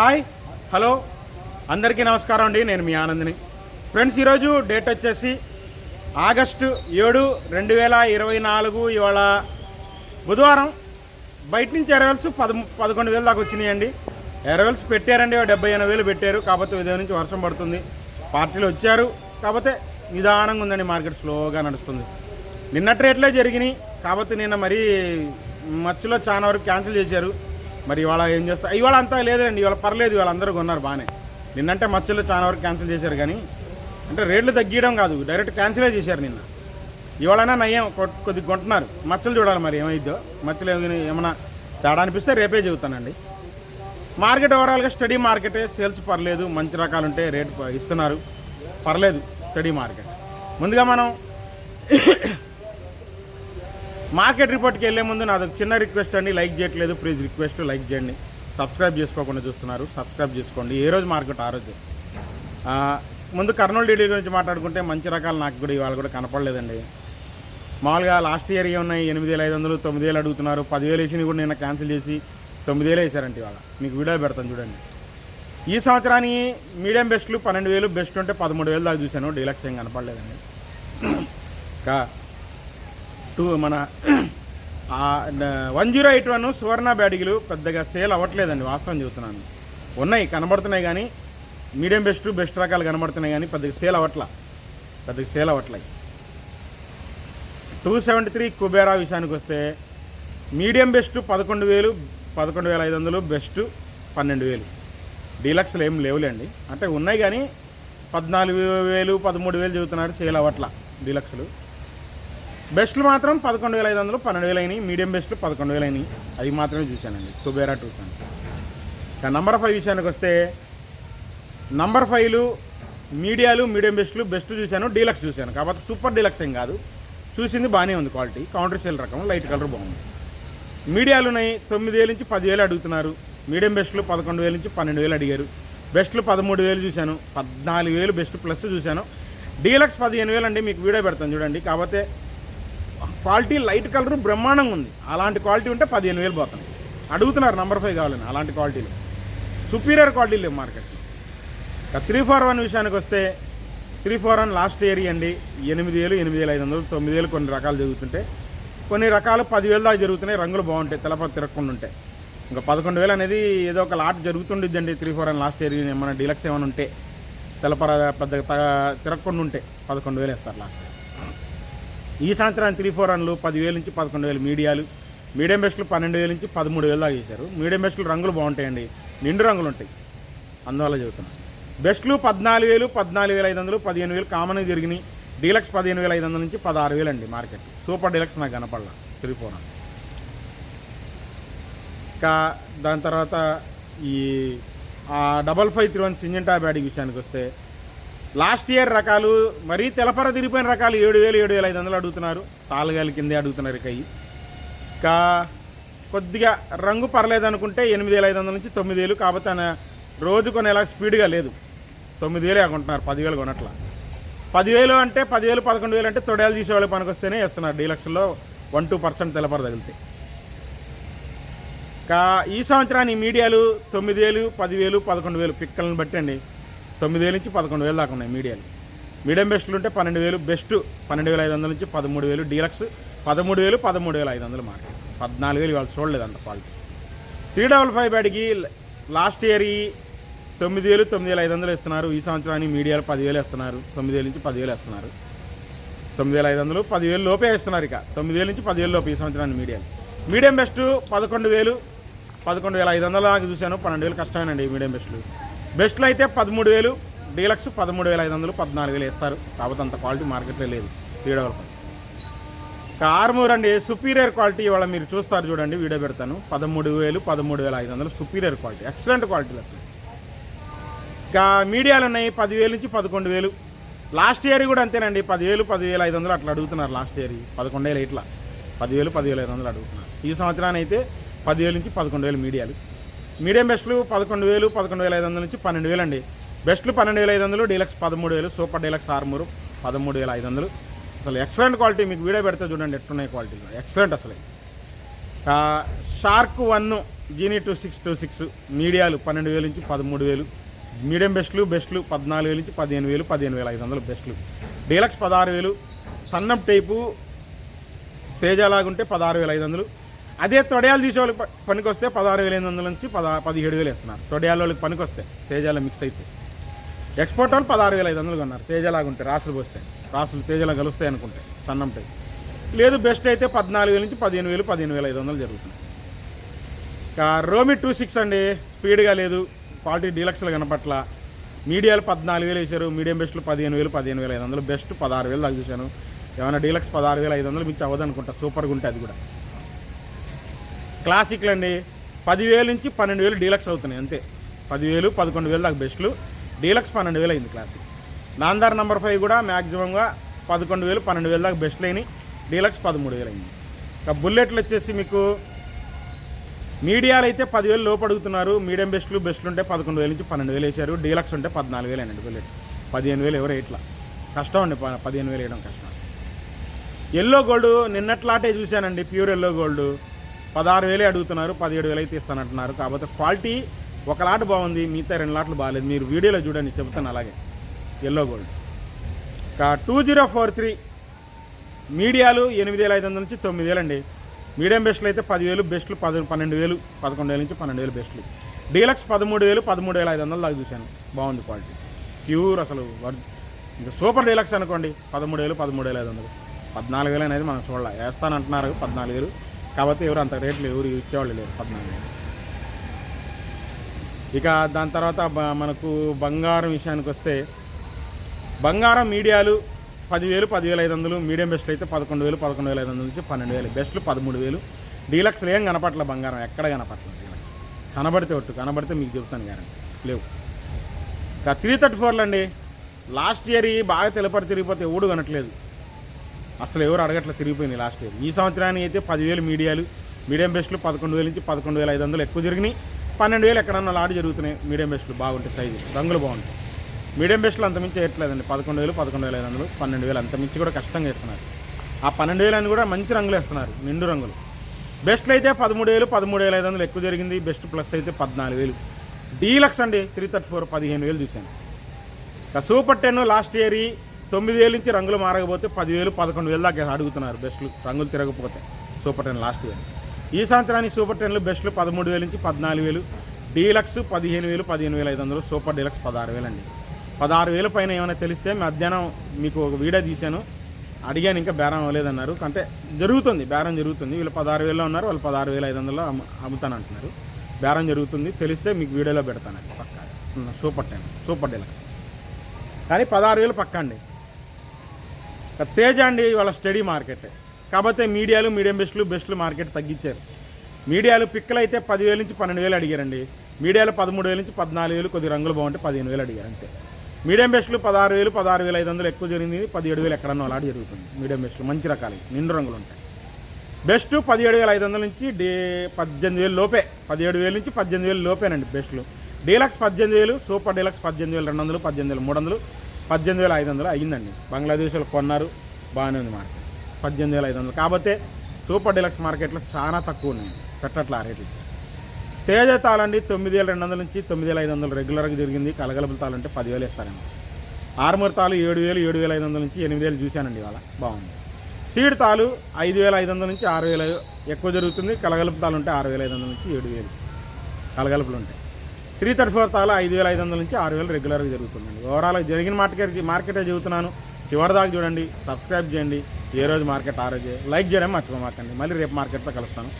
Hi hello. అందరికీ నమస్కారం అండి నేను మీ ఆనందిని. ఫ్రెండ్స్ ఈరోజు డేట్ వచ్చేసి ఆగస్టు ఏడు రెండు వేల ఇరవై నాలుగు ఇవాళ బుధవారం. బయట నుంచి ఎరవెల్స్ పద పదకొండు వేలు దాకా వచ్చినాయండి. ఎరవెల్స్ పెట్టారండి డెబ్బై ఎనభై వేలు పెట్టారు. కాకపోతే ఉదయం నుంచి వర్షం పడుతుంది. పార్టీలు వచ్చారు. కాకపోతే నిదానంగా ఉందండి మార్కెట్ స్లోగా నడుస్తుంది. నిన్నటి రేట్లే జరిగినాయి. కాకపోతే నిన్న మరీ మచ్చులో చాలా వరకు క్యాన్సిల్ చేశారు. మరి ఇవాళ ఏం చేస్తా ఇవాళ అంతా లేదండి ఇవాళ పర్లేదు ఇవాళ అందరూ కొన్నారు బాగానే. నిన్నంటే మచ్చలు చాలా వరకు క్యాన్సిల్ చేశారు కానీ అంటే రేట్లు తగ్గియడం కాదు డైరెక్ట్ క్యాన్సిలే చేశారు నిన్న. ఇవాళైనా నయ్యం కొ- కొద్దిగా కొంటున్నారు. మచ్చలు చూడాలి మరి ఏమైద్దో. మచ్చలు ఏమైనా ఏమైనా తేడా అనిపిస్తే రేపే చెబుతానండి. మార్కెట్ ఓవరాల్గా స్టడీ మార్కెటే సేల్స్ పర్లేదు మంచి రకాలు ఉంటే రేట్ ప- ఇస్తున్నారు. పర్లేదు స్టడీ మార్కెట్. ముందుగా మనం మార్కెట్ రిపోర్ట్కి వెళ్ళే ముందు నాది ఒక చిన్న రిక్వెస్ట్ అండి. లైక్ చేయట్లేదు. ప్లీజ్ రిక్వెస్ట్ లైక్ చేయండి. సబ్స్క్రైబ్ చేసుకోకుండా చూస్తున్నారు. సబ్స్క్రైబ్ చేసుకోండి. ఏ రోజు మార్కెట్ ఆ రోజు. ముందు కర్నూలు డీడీ గురించి మాట్లాడుకుంటే మంచి రకాలు నాకు కూడా ఇవాళ కూడా కనపడలేదండి. మామూలుగా లాస్ట్ ఇయర్ ఉన్నాయి ఎనిమిది వేల ఐదు వందలు తొమ్మిది వేలు అడుగుతున్నారు. పదివేలు వేసినవి కూడా నేను క్యాన్సిల్ చేసి తొమ్మిది వేలు వేసారంటే ఇవాళ. మీకు వీడియో పెడతాను చూడండి. ఈ సంవత్సరానికి మీడియం బెస్ట్లు పన్నెండు వేలు బెస్ట్ ఉంటే పదమూడు వేలు దాకా చూశాను. డీలక్స్ ఏం కనపడలేదండి. ఇంకా టూ మన one zero eight one Suvarna బ్యాడిగిలు పెద్దగా సేల్ అవ్వట్లేదండి వాస్తవం చెబుతున్నాను. ఉన్నాయి కనబడుతున్నాయి కానీ మీడియం బెస్ట్ బెస్ట్ రకాలు కనబడుతున్నాయి కానీ పెద్దగా సేల్ అవ్వట్లా. పెద్దగా సేల్ అవ్వట్లే. టూ సెవెంటీ త్రీ కుబేరా విషయానికి వస్తే మీడియం బెస్ట్ పదకొండు వేలు పదకొండు వేల ఐదు వందలు బెస్ట్ పన్నెండు వేలు. డీలక్స్లు ఏం లేవులేండి. అంటే ఉన్నాయి కానీ పద్నాలుగు వేలు పదమూడు వేలు చెబుతున్నారు సేల్ అవ్వట్లా డీలక్స్లు. బెస్ట్లు మాత్రం పదకొండు వేల ఐదు వందలు పన్నెండు వేలు అయినాయి మీడియం బెస్ట్లు పదకొండు వేలు అయినాయి అవి మాత్రమే చూశానండి. కుబేరా టూ ఇక నంబర్ ఫైవ్ విషయానికి వస్తే నంబర్ ఫైవ్లు మీడియాలు మీడియం బెస్ట్లు బెస్ట్ చూశాను డీలక్స్ చూశాను. కాబట్టి సూపర్ డీలక్స్ ఏం కాదు. చూసింది బాగానే ఉంది క్వాలిటీ. కౌంటర్ సేల్ రకం లైట్ కలర్ బాగుంది. మీడియాలు ఉన్నాయి తొమ్మిది వేల నుంచి పదివేలు అడుగుతున్నారు. మీడియం బెస్ట్లు పదకొండు వేల నుంచి పన్నెండు వేలు అడిగారు. బెస్ట్లు పదమూడు వేలు చూశాను పద్నాలుగు వేలు బెస్ట్ ప్లస్ చూశాను. డీలక్స్ పదిహేను వేలు అండి మీకు వీడియో పెడతాను చూడండి. కాకపోతే క్వాలిటీ లైట్ కలర్ బ్రహ్మాండంగా ఉంది. అలాంటి క్వాలిటీ ఉంటే పదిహేను వేలు పోతున్నాయి అడుగుతున్నారు నెంబర్ ఫైవ్ కావాలని అలాంటి క్వాలిటీలు. సుపీరియర్ క్వాలిటీ లేవు మార్కెట్లో ఇక త్రీ ఫోర్ వన్ విషయానికి వస్తే three four one last year అండి ఎనిమిది వేలు ఎనిమిది వేల ఐదు వందలు తొమ్మిది వేలు కొన్ని రకాలు జరుగుతుంటే కొన్ని రకాలు పదివేలు దాకా జరుగుతున్నాయి. రంగులు బాగుంటాయి తెలప తిరగకుండా ఉంటాయి. ఇంకా పదకొండు వేలు అనేది ఏదో ఒక lot జరుగుతుండిద్దండి three four one last year ఏమైనా డీలక్స్ ఏమైనా ఉంటే తెలపర పెద్ద తిరగకుండా ఉంటే పదకొండు వేలు వేస్తారు లాస్ట్ ఈ సంవత్సరానికి త్రీ ఫోర్ రన్లు పదివేల నుంచి పదకొండు వేలు మీడియాలు. మీడియం బెస్ట్లు పన్నెండు వేల నుంచి పదమూడు వేలు దాకా చేశారు. మీడియం బెస్ట్లు రంగులు బాగుంటాయండి. నిండు రంగులు ఉంటాయి. అందువల్ల చెబుతున్నాను బెస్ట్లు పద్నాలుగు వేలు పద్నాలుగు వేల ఐదు వందలు పదిహేను వేలు కామన్గా జరిగినాయి. డీలక్స్ పదిహేను వేల ఐదు వందల నుంచి పదహారు వేలు అండి మార్కెట్. సూపర్ డీలక్స్ నాకు కనపడాల. త్రీ ఫోర్ ఇంకా దాని తర్వాత ఈ double five three one Syngenta బ్యాడీ విషయానికి వస్తే లాస్ట్ ఇయర్ రకాలు మరీ తెలపర తిరిగిపోయిన రకాలు ఏడు వేలు ఏడు వేల ఐదు వందలు అడుగుతున్నారు. తాలుగాలి కిందే అడుగుతున్నారు ఇక ఇవి. ఇంకా కొద్దిగా రంగు పర్లేదు అనుకుంటే ఎనిమిది వేల ఐదు వందల నుంచి తొమ్మిది వేలు కాకపోతే ఆయన రోజు కొనేలా స్పీడ్గా లేదు. తొమ్మిది వేలే కొంటున్నారు పదివేలు కొనట్ల. పదివేలు అంటే పదివేలు పదకొండు వేలు అంటే తొడేలు తీసేవాళ్ళు పనికొస్తేనే ఇస్తున్నారు డీలక్స్లో వన్ టూ పర్సెంట్ తెలపర తగిలితే. ఇంకా ఈ సంవత్సరాన్ని మీడియాలు తొమ్మిది వేలు పదివేలు పదకొండు వేలు పిక్కలను బట్టి అండి. తొమ్మిది వేలు నుంచి పదకొండు వేలు దాకా ఉన్నాయి మీడియాలు. మీడియం బెస్ట్లు ఉంటే పన్నెండు వేలు బెస్ట్ పన్నెండు వేల ఐదు వందల నుంచి పదమూడు వేలు డీలక్స్ పదమూడు వేలు పదమూడు వేల ఐదు వందలు మార్కెట్. పద్నాలుగు వేలు వాళ్ళు చూడలేదు అంత క్వాలిటీ. త్రీ డబల్ ఫైవ్ బ్యాడ్కి లాస్ట్ ఇయర్ ఈ తొమ్మిది వేలు తొమ్మిది వేల ఐదు వందలు ఇస్తున్నారు ఈ సంవత్సరానికి మీడియాలు పదివేలు ఇస్తున్నారు తొమ్మిది వేల నుంచి పదివేలు ఇస్తున్నారు తొమ్మిది వేల ఐదు వందలు పదివేలు లోపే ఇస్తున్నారు ఇక. తొమ్మిది వేల నుంచి పదివేలు లోపు ఈ సంవత్సరానికి మీడియాలు. మీడియం బెస్ట్ పదకొండు వేలు పదకొండు వేల ఐదు వందల దాకా చూశాను. పన్నెండు వేలు కష్టమేనండి మీడియం బెస్ట్లు. బెస్ట్లో అయితే పదమూడు వేలు డీలక్స్ పదమూడు వేల ఐదు వందలు పద్నాలుగు వేలు ఇస్తారు. కాకపోతే అంత క్వాలిటీ మార్కెట్లో లేదు త్రీ ఆర్మూర్ అండి సుపీరియర్ క్వాలిటీ ఇవాళ మీరు చూస్తారు చూడండి వీడియో పెడతాను. పదమూడు వేలు పదమూడు వేల ఐదు వందలు సుపీరియర్ క్వాలిటీ ఎక్సలెంట్ క్వాలిటీలు అసలు ఇంకా మీడియాలు ఉన్నాయి పదివేలు నుంచి పదకొండు వేలు. లాస్ట్ ఇయర్ కూడా అంతేనండి పదివేలు పదివేల ఐదు వందలు అట్లా అడుగుతున్నారు లాస్ట్ ఇయర్. పదకొండు వేలు ఇట్లా. పదివేలు పదివేల ఐదు వందలు అడుగుతున్నారు. ఈ సంవత్సరాన్ని అయితే పదివేలు నుంచి పదకొండు వేలు మీడియాలు. మీడియం బెస్ట్లు పదకొండు వేలు పదకొండు వేల ఐదు వందల నుంచి పన్నెండు వేలు అండి బెస్ట్లు పన్నెండు వేల ఐదు వందలు డీలక్స్ పదమూడు వేలు సూపర్ డీలక్స్ ఆర్మూరు పదమూడు వేల ఐదు వందలు. అసలు ఎక్సలెంట్ క్వాలిటీ మీకు వీడియో పెడితే చూడండి ఎట్టున్నాయి క్వాలిటీ ఎక్సలెంట్ అసలు. Shark one genie two six two six మీడియాలు పన్నెండు వేలు నుంచి పదమూడు వేలు. మీడియం బెస్ట్లు బెస్ట్లు పద్నాలుగు వేలు నుంచి పదిహేను వేలు పదిహేను వేల ఐదు వందలు బెస్ట్లు. డీలక్స్ పదహారు వేలు. సన్నం టైపు తేజలాగుంటే పదహారు వేల ఐదు వందలు. అదే తొడయాలు తీసే వాళ్ళకి పనికి వస్తే పదహారు వేల ఎనిమిది వందల నుంచి పద పదిహేడు వేలు ఇస్తున్నారు తొడయాల వాళ్ళకి పనికొస్తే తేజాల మిక్స్ అయితే. ఎక్స్పోర్ట్ వాళ్ళు పదహారు వేల ఐదు వందలు కొన్నారు. తేజలాగుంటే రాసులు పోస్తాయి. రాసులు తేజలా కలుస్తాయి అనుకుంటాయి సన్నం లేదు బెస్ట్ అయితే పద్నాలుగు వేల నుంచి పదిహేను వేలు పదిహేను వేల ఐదు వందలు జరుగుతుంది ఇంకా రోమి టూ సిక్స్ అండి. స్పీడ్గా లేదు. క్వాలిటీ డీలక్స్లు కనపట్ల. మీడియాలు పద్నాలుగు వేలు వేశారు. మీడియం బెస్ట్లు పదిహేను వేలు పదిహేను వేల ఐదు వందలు. బెస్ట్ పదహారు వేలు దాకా చూశాను. ఏమైనా డీలక్స్ పదహారు వేల ఐదు వందలు మించి అవ్వదు అనుకుంటా సూపర్గా ఉంటుంది అది కూడా. క్లాసిక్లు అండి పదివేలు నుంచి పన్నెండు వేలు డీలక్స్ అవుతున్నాయి అంతే. పదివేలు పదకొండు వేలు దాకా బెస్ట్లు. డీలక్స్ పన్నెండు వేలు అయింది క్లాసిక్. నాందార్ నెంబర్ ఫైవ్ కూడా మ్యాక్సిమంగా పదకొండు వేలు పన్నెండు వేలు దాకా బెస్ట్లు అయినాయి. డీలక్స్ పదమూడు వేలు అయింది. ఇక బుల్లెట్లు వచ్చేసి మీకు మీడియాలు అయితే పదివేలు లోపు అడుగుతున్నారు. మీడియం బెస్ట్లు బెస్ట్లు ఉంటే పదకొండు వేలు నుంచి పన్నెండు వేలు వేసారు డీలక్స్ ఉంటే పద్నాలుగు వేలు అండి బుల్లెట్. పదిహేను వేలు ఎవరు ఇట్లా కష్టం అండి ప- పదిహేను వేలు వేయడం కష్టం. ఎల్లో గోల్డ్ నిన్నట్లాటే చూశానండి ప్యూర్ ఎల్లో గోల్డ్. పదహారు వేలే అడుగుతున్నారు పదిహేడు వేలు అయితే ఇస్తానంటున్నారు. కాకపోతే క్వాలిటీ ఒక లాట్ బాగుంది మిగతా రెండు లాట్లు బాగాలేదు. మీరు వీడియోలో చూడండి చెబుతాను అలాగే. ఎల్లో గోల్డ్ ఇంకా టూ జీరో ఫోర్ త్రీ మీడియాలు ఎనిమిది వేల ఐదు వందల నుంచి తొమ్మిది వేలు అండి మీడియం బెస్ట్లు అయితే పదివేలు బెస్ట్లు పది పన్నెండు వేలు పదకొండు వేల నుంచి పన్నెండు వేలు బెస్ట్లు. డీలక్స్ పదమూడు వేలు పదమూడు వేల ఐదు వందలు దాకా చూశాను. బాగుంది క్వాలిటీ. ప్యూర్ అసలు ఇంకా సూపర్ డీలక్స్ అనుకోండి పదమూడు వేలు పదమూడు వేల ఐదు వందలు. పద్నాలుగు వేలు అనేది మనం చూడాలి వేస్తానంటున్నారు పద్నాలుగు వేలు. కాబట్టి ఎవరు అంత రేట్లు ఎవరు ఇచ్చేవాళ్ళు లేరు పద్నాలుగు ఇక దాని తర్వాత మనకు బంగారం విషయానికి వస్తే బంగారం మీడియాలు పదివేలు పదివేల ఐదు వందలు మీడియం బెస్ట్ అయితే పదకొండు వేలు పదకొండు వేల ఐదు వందల నుంచి పన్నెండు వేలు బెస్ట్లు పదమూడు వేలు. డీలక్స్ ఏం కనపట్ల బంగారం ఎక్కడ కనపట్లేదు డీలక్స్? కనబడితే ఒట్టు కనబడితే మీకు చెప్తాను గ్యారంటీ లేవు. ఇక త్రీ థర్టీ ఫోర్లు అండి లాస్ట్ ఇయర్ ఈ బాగా తెలపడి తిరిగిపోతే ఎవడు కనట్లేదు. అసలు ఎవరు అడగట్లా తిరిగిపోయింది లాస్ట్ ఇయర్ ఈ సంవత్సరానికి అయితే పదివేలు మీడియాలు మీడియం బెస్ట్లు పదకొండు వేల నుంచి పదకొండు వేల ఐదు వందలు ఎక్కువ జరిగినాయి. పన్నెండు వేలు ఎక్కడన్నా లాడ్ జరుగుతున్నాయి మీడియం బెస్ట్లు బాగుంటాయి సైజు రంగులు బాగుంటాయి. మీడియం బెస్ట్లు అంతమించి వేయట్లేదండి. పదకొండు వేలు పదకొండు వేల ఐదు వందలు పన్నెండు వేలు అంతమించి కూడా కష్టంగా వేస్తున్నారు. ఆ పన్నెండు వేలు అని కూడా మంచి రంగులు వేస్తున్నారు నిండు రంగులు. బెస్ట్లు అయితే పదమూడు వేలు పదమూడు వేల ఐదు వందలు ఎక్కువ జరిగింది. బెస్ట్ ప్లస్ అయితే పద్నాలుగు వేలు. డీలక్స్ అండి త్రీ థర్టీ ఫోర్ పదిహేను వేలు చూశాను. సూపర్ టెన్ లాస్ట్ ఇయర్ ఈ తొమ్మిది వేలు నుంచి రంగులు మారకపోతే పదివేలు పదకొండు వేలు దాకా అడుగుతున్నారు బెస్ట్లు. రంగులు తిరగకపోతే సూపర్ టెన్ లాస్ట్ వేలు. ఈ సంవత్సరానికి సూపర్ టెన్లు బెస్ట్లు పదమూడు వేలు నుంచి పద్నాలుగు వేలు. డీలక్స్ పదిహేను వేలు పదిహేను వేల ఐదు వందలు సూపర్ డీలక్స్ పదహారు వేలు అండి పదహారు వేల పైన ఏమైనా తెలిస్తే మధ్యాహ్నం మీకు ఒక వీడియో తీశాను. అడిగాను ఇంకా బేరం అవ్వలేదన్నారు. అంటే జరుగుతుంది బేరం జరుగుతుంది. వీళ్ళు పదహారు వేలలో ఉన్నారు వాళ్ళు పదహారు వేల ఐదు వందలు అమ్ము అంటున్నారు బేరం జరుగుతుంది తెలిస్తే మీకు వీడియోలో పెడతానండి పక్కా. Super ten super deluxe. కానీ పదహారు వేలు పక్క అండి. తేజ అండి వాళ్ళ స్టడీ మార్కెట్. కాకపోతే మీడియాలు మీడియం బెస్ట్లు బెస్ట్లు మార్కెట్ తగ్గించారు. మీడియాలు పిక్కలు అయితే పదివేల నుంచి పన్నెండు వేలు అడిగారండి. మీడియాలు పదమూడు వేల నుంచి పద్నాలుగు వేలు కొద్ది రంగులు బాగుంటే పదిహేను వేలు అడిగారు అంతే. మీడియం బెస్ట్లు పదహారు వేలు పదహారు వేల ఐదు వందలు ఎక్కువ జరిగింది పదిహేడు వేలు ఎక్కడన్నా అలాంటి జరుగుతుంది. మీడియం బెస్ట్లు మంచి రకాలు నిండు రంగులు ఉంటాయి. బెస్ట్ పదిహేడు వేల ఐదు వందల నుంచి డే పద్దెనిమిది వేలు లోపే పదిహేడు వేల నుంచి పద్దెనిమిది వేలు లోపేనండి బెస్ట్లు. డీలక్స్ పద్దెనిమిది వేలు సూపర్ డీలక్స్ పద్దెనిమిది వేలు రెండు వందలు పద్దెనిమిది వేలు మూడు వందలు పద్దెనిమిది వేల ఐదు వందలు అయ్యిందండి. బంగ్లాదేశ్ వాళ్ళు కొన్నారు బాగానే ఉంది మార్కెట్. పద్దెనిమిది వేల ఐదు వందలు. కాకపోతే సూపర్ డిలక్స్ మార్కెట్లో చాలా తక్కువ ఉన్నాయి పెట్టట్లా ఆ రేట్లు. తేజ తాళండి తొమ్మిది వేల రెండు వందల నుంచి తొమ్మిది వేల ఐదు వందలు రెగ్యులర్గా జరిగింది కలగలుపుల తాళంటే పదివేలు ఇస్తారండి. ఆర్మూర్ తాలు ఏడు వేలు ఏడు వేల ఐదు వందల నుంచి ఎనిమిది వేలు చూశానండి ఇవాళ. బాగుంది. సీడ్ తాలు ఐదు వేల ఐదు వందల నుంచి ఆరు వేలు ఎక్కువ జరుగుతుంది. కలగలుపు తాలు ఉంటే ఆరు వేల ఐదు వందల నుంచి ఏడు వేలు. కలగలుపులు ఉంటాయి. త్రీ థర్టీ ఫోర్ తాలా ఐదు వేల ఐదు వందల నుంచి ఆరు వేలు రెగ్యులర్గా జరుగుతుందండి. ఓవరాల్ జరిగిన మార్కెట్ మార్కెటే చెబుతున్నాను. చివరి దాకా చూడండి సబ్స్క్రైబ్ చేయండి. ఏ రోజు మార్కెట్ ఆ రోజే లైక్ చేయడం మర్చిపోమాకండి. మళ్ళీ రేపు మార్కెట్తో కలుస్తాను.